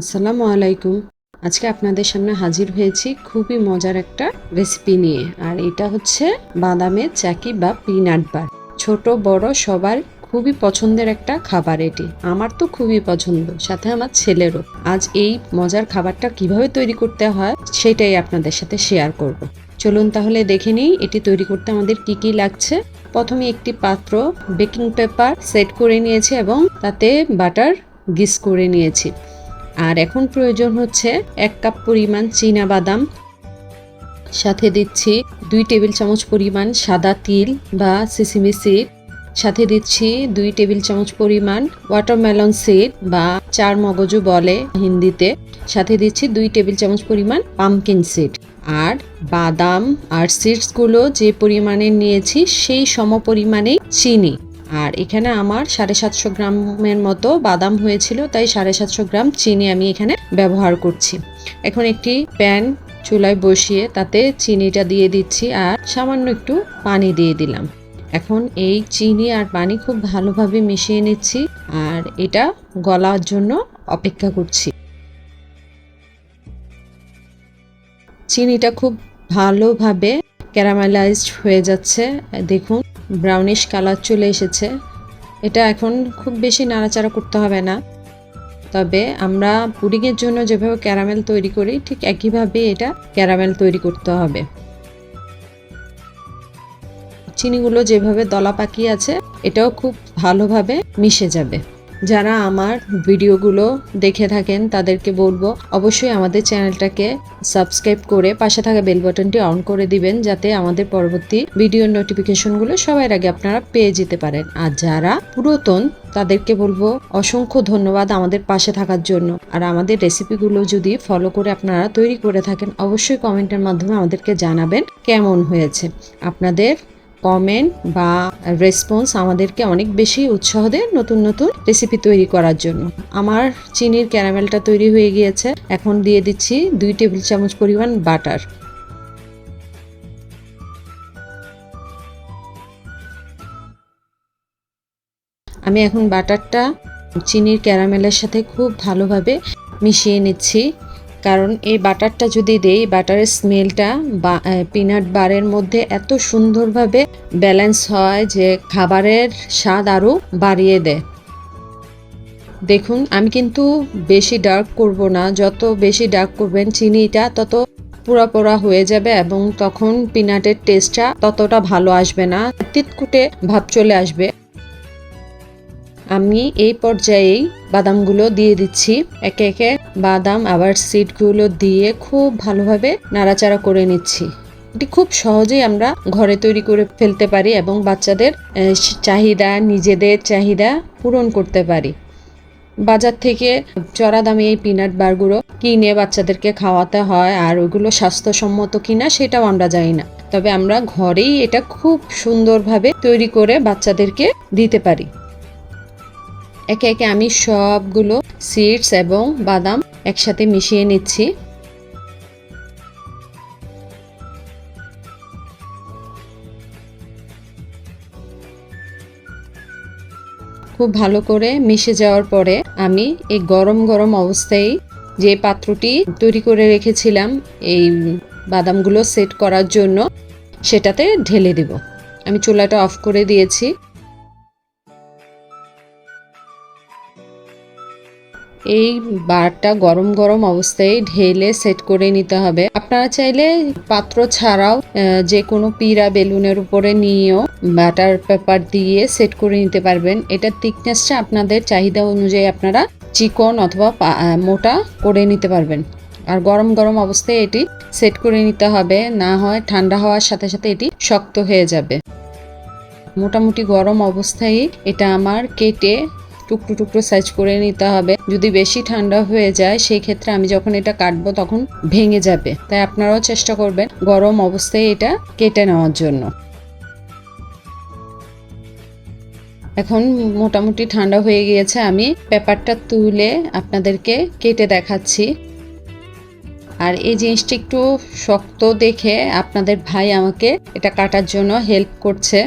আসসালামু আলাইকুম। আজকে আপনাদের সামনে হাজির হয়েছি খুবই মজার একটা রেসিপি নিয়ে, আর এটা হচ্ছে বাদামের চাকি বা পিনাট বার ছোট, বড়, সবার খুবই পছন্দের একটা খাবার এটি। আমার তো খুবই পছন্দ, সাথে আমার ছেলেরও। আজ এই মজার খাবারটা কীভাবে তৈরি করতে হয় সেটাই আপনাদের সাথে শেয়ার করব। চলুন তাহলে দেখে নিই এটি তৈরি করতে আমাদের কি কি লাগছে। প্রথমে একটি পাত্র বেকিং পেপার সেট করে নিয়েছি এবং তাতে বাটার গিস করে নিয়েছি। আর এখন প্রয়োজন হচ্ছে এক কাপ পরিমাণ চীনা বাদাম। সাথে দিচ্ছি দুই টেবিল চামচ পরিমাণ সাদা তিল বা সিসিমি সিড। সাথে দিচ্ছি দুই টেবিল চামচ পরিমাণ ওয়াটারমেলন সিড বা চার মগজু বলে হিন্দিতে। সাথে দিচ্ছি দুই টেবিল চামচ পরিমাণ পামকিন সিড। আর বাদাম আর সিডসগুলো যে পরিমাণে নিয়েছি সেই সম পরিমাণেই চিনি। আর এখানে আমার সাড়ে সাতশো গ্রামের মতো বাদাম হয়েছিল, তাই সাড়ে সাতশো গ্রাম চিনি আমি এখানে ব্যবহার করছি। এখন একটি প্যান চুলায় বসিয়ে তাতে চিনিটা দিয়ে দিচ্ছি আর সামান্য একটু পানি দিয়ে দিলাম। এখন এই চিনি আর পানি খুব ভালোভাবে মিশিয়ে নিচ্ছি আর এটা গলার জন্য অপেক্ষা করছি। চিনিটা খুব ভালোভাবে ক্যারামেলাইজড হয়ে যাচ্ছে, দেখুন। ব্রাউনিশ কালার চলে এসেছে। এটা এখন খুব বেশি নাড়াচাড়া করতে হবে না। তবে আমরা পুডিংয়ের জন্য যেভাবে ক্যারামেল তৈরি করি, ঠিক একইভাবে এটা ক্যারামেল তৈরি করতে হবে। চিনিগুলো যেভাবে দলা পাকিয়ে আছে, এটাও খুব ভালোভাবে মিশে যাবে। যারা আমার ভিডিওগুলো দেখে থাকেন তাদেরকে বলব, অবশ্যই আমাদের চ্যানেলটাকে সাবস্ক্রাইব করে পাশে থাকা বেল বাটনটি অন করে দিবেন, যাতে আমাদের পরবর্তী ভিডিওর নোটিফিকেশনগুলো সবার আগে আপনারা পেয়ে যেতে পারেন। আর যারা পুরাতন, তাদেরকে বলব, অসংখ্য ধন্যবাদ আমাদের পাশে থাকার জন্য। আর আমাদের রেসিপিগুলো যদি ফলো করে আপনারা তৈরি করে থাকেন, অবশ্যই কমেন্টের মাধ্যমে আমাদেরকে জানাবেন কেমন হয়েছে। আপনাদের কমেন্ট বা রেসপন্স আমাদেরকে অনেক বেশি উৎসাহ দেয় নতুন নতুন রেসিপি তৈরি করার জন্য। আমার চিনির ক্যারামেলটা তৈরি হয়ে গিয়েছে। এখন দিয়ে দিচ্ছি দুই টেবিল চামচ পরিমাণ বাটার। আমি এখন বাটারটা চিনির ক্যারামেলের সাথে খুব ভালোভাবে মিশিয়ে নিচ্ছি। কারণ এই বাটারটা যদি দেই, বাটারের স্মেলটা পিনাট বারের মধ্যে এত সুন্দরভাবে ব্যালেন্স হয় যে খাবারের স্বাদ আরও বাড়িয়ে দেয়। দেখুন, আমি কিন্তু বেশি ডার্ক করব না। যত বেশি ডার্ক করবেন, চিনিটা তত পুরা পোড়া হয়ে যাবে এবং তখন পিনাটের টেস্টটা ততটা ভালো আসবে না। তিতকুটে ভাব চলে আসবে। আমি এই পর্যায়েই বাদামগুলো দিয়ে দিচ্ছি। একে একে বাদাম, আবার সিডগুলো দিয়ে খুব ভালোভাবে নাড়াচাড়া করে নিচ্ছি। এটি খুব সহজেই আমরা ঘরে তৈরি করে ফেলতে পারি এবং বাচ্চাদের চাহিদা, নিজেদের চাহিদা পূরণ করতে পারি। বাজার থেকে চড়া দামে এই পিনাট বারগুলো কিনে বাচ্চাদেরকে খাওয়াতে হয় আর ওইগুলো স্বাস্থ্যসম্মত কিনা সেটাও আমরা জানি না। তবে আমরা ঘরেই এটা খুব সুন্দরভাবে তৈরি করে বাচ্চাদেরকে দিতে পারি। একে একে আমি সবগুলো সিডস এবং বাদাম একসাথে মিশিয়ে নিচ্ছি। খুব ভালো করে মিশে যাওয়ার পরে আমি এই গরম গরম অবস্থায় যে পাত্রটি তৈরি করে রেখেছিলাম, এই বাদামগুলো সেট করার জন্য, সেটাতে ঢেলে দেব। আমি চুলাটা অফ করে দিয়েছি। এই বারটা গরম গরম অবস্থায় ঢেলে সেট করে নিতে হবে। আপনারা চাইলে পাত্র ছাড়াও যে কোনো পিরা বেলুনের উপরে নিয়েও বাটার পেপার দিয়ে সেট করে নিতে পারবেন। এটার থিকনেসটা আপনাদের চাহিদা অনুযায়ী আপনারা চিকন অথবা মোটা করে নিতে পারবেন। আর গরম গরম অবস্থায় এটি সেট করে নিতে হবে। না হয় ঠান্ডা হওয়ার সাথে সাথে এটি শক্ত হয়ে যাবে। মোটামুটি গরম অবস্থায় এটা আমার কেটে টুকরো টুকরো সাইজ করে নিতে হবে। যদি বেশি ঠান্ডা হয়ে যায়, সেই ক্ষেত্রে আমি যখন এটা কাটবো, তখন ভেঙে যাবে। তাই আপনারাও চেষ্টা করবেন গরম অবস্থায় এটা কেটে নেওয়ার জন্য। এখন মোটামুটি ঠান্ডা হয়ে গিয়েছে। আমি পেপারটা তুলে আপনাদেরকে কেটে দেখাচ্ছি। আর এই জিনিসটি একটু শক্ত দেখে আপনাদের ভাই আমাকে এটা কাটার জন্য হেল্প করছে।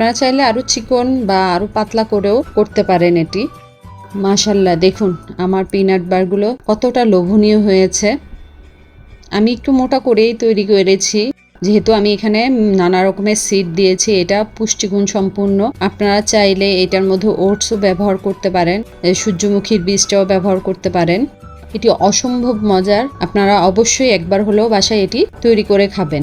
আপনারা চাইলে আরও চিকন বা আরও পাতলা করেও করতে পারেন এটি। মাশাল্লাহ দেখুন, আমার পিনাট বারগুলো কতটা লোভনীয় হয়েছে। আমি একটু মোটা করেই তৈরি করেছি, যেহেতু আমি এখানে নানা রকমের সিড দিয়েছি, এটা পুষ্টিগুণ সম্পূর্ণ। আপনারা চাইলে এটার মধ্যে ওটসও ব্যবহার করতে পারেন সূর্যমুখীর বীজটাও ব্যবহার করতে পারেন। এটি অসম্ভব মজার, আপনারা অবশ্যই একবার হলেও বাসায় এটি তৈরি করে খাবেন।